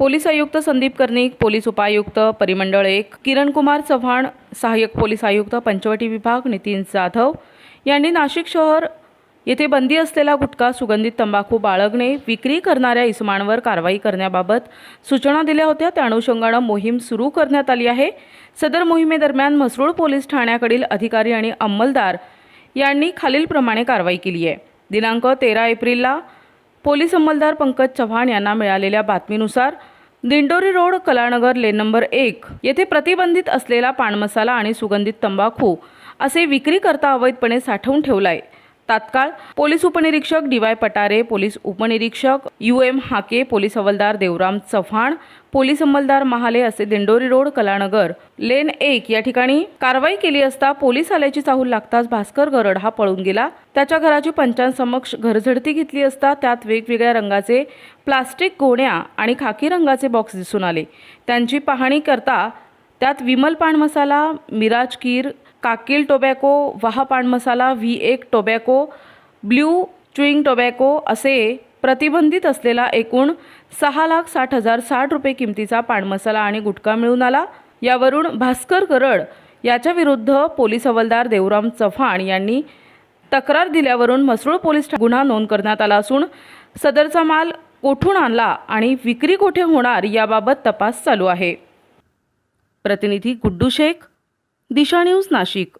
Police आयुक्त Sandeep Karnik police उपायुक्त परिमंडळ एक किरण कुमार चव्हाण सहाय्यक पोलीस आयुक्त पंचवटी विभाग नितीन जाधव. यांनी नाशिक शहर येथे बंदी असलेला गुटखा सुगंधित तंबाखू बाळगणे विक्री करणाऱ्या इसमांवर कारवाई करण्याबाबत सूचना दिल्या होत्या. त्या अनुषंगानं मोहीम सुरू करण्यात आली आहे. सदर मोहिमेदरम्यान म्हसरूळ पोलीस ठाण्याकडील अधिकारी आणि अंमलदार यांनी खालीलप्रमाणे कारवाई केली आहे. दिनांक तेरा एप्रिलला पोलीस अंमलदार पंकज चव्हाण यांना मिळालेल्या बातमीनुसार Dindori road Kalanagar lane number एक येथे प्रतिबंधित असलेला पानमसाला आणि सुगंधित तंबाखू असे विक्रीकरता अवैधपणे साठवून ठेवलाय. तात्काळ पोलीस उपनिरीक्षक डी वाय पटारे पोलीस उपनिरीक्षक यू एम हाके पोलीस हवालदार देवराम चव्हाण पोलीस अंमलदार महाले असे दिंडोरी रोड कलानगर. लेन एक या ठिकाणी कारवाई केली असता पोलीस आल्याची चाहूल लागताच भास्कर गरड हा पळून गेला. त्याच्या घराची पंचांसमक्ष घरझडती घेतली असता त्यात वेगवेगळ्या रंगाचे प्लास्टिक गोण्या आणि खाकी रंगाचे बॉक्स दिसून आले. त्यांची पाहणी करता त्यात विमल पान मसाला मिराज कीर काकील टोबॅको वहा पान मसाला व्ही एक टोबॅको ब्ल्यू च्युईंग टोबॅको असे प्रतिबंधित असलेला एकूण सहा लाख साठ हजार साठ रुपये किमतीचा पानमसाला आणि गुटखा मिळून आला. यावरून भास्कर करड याच्या विरुद्ध पोलीस हवालदार देवराम चव्हाण यांनी तक्रार दिल्यावरून म्हसरूळ पोलीस गुन्हा नोंद करण्यात आला असून सदरचा माल कोठून आणला आणि विक्री कोठे होणार याबाबत तपास चालू आहे. प्रतिनिधी गुड्डू शेख दिशा न्यूज नाशिक.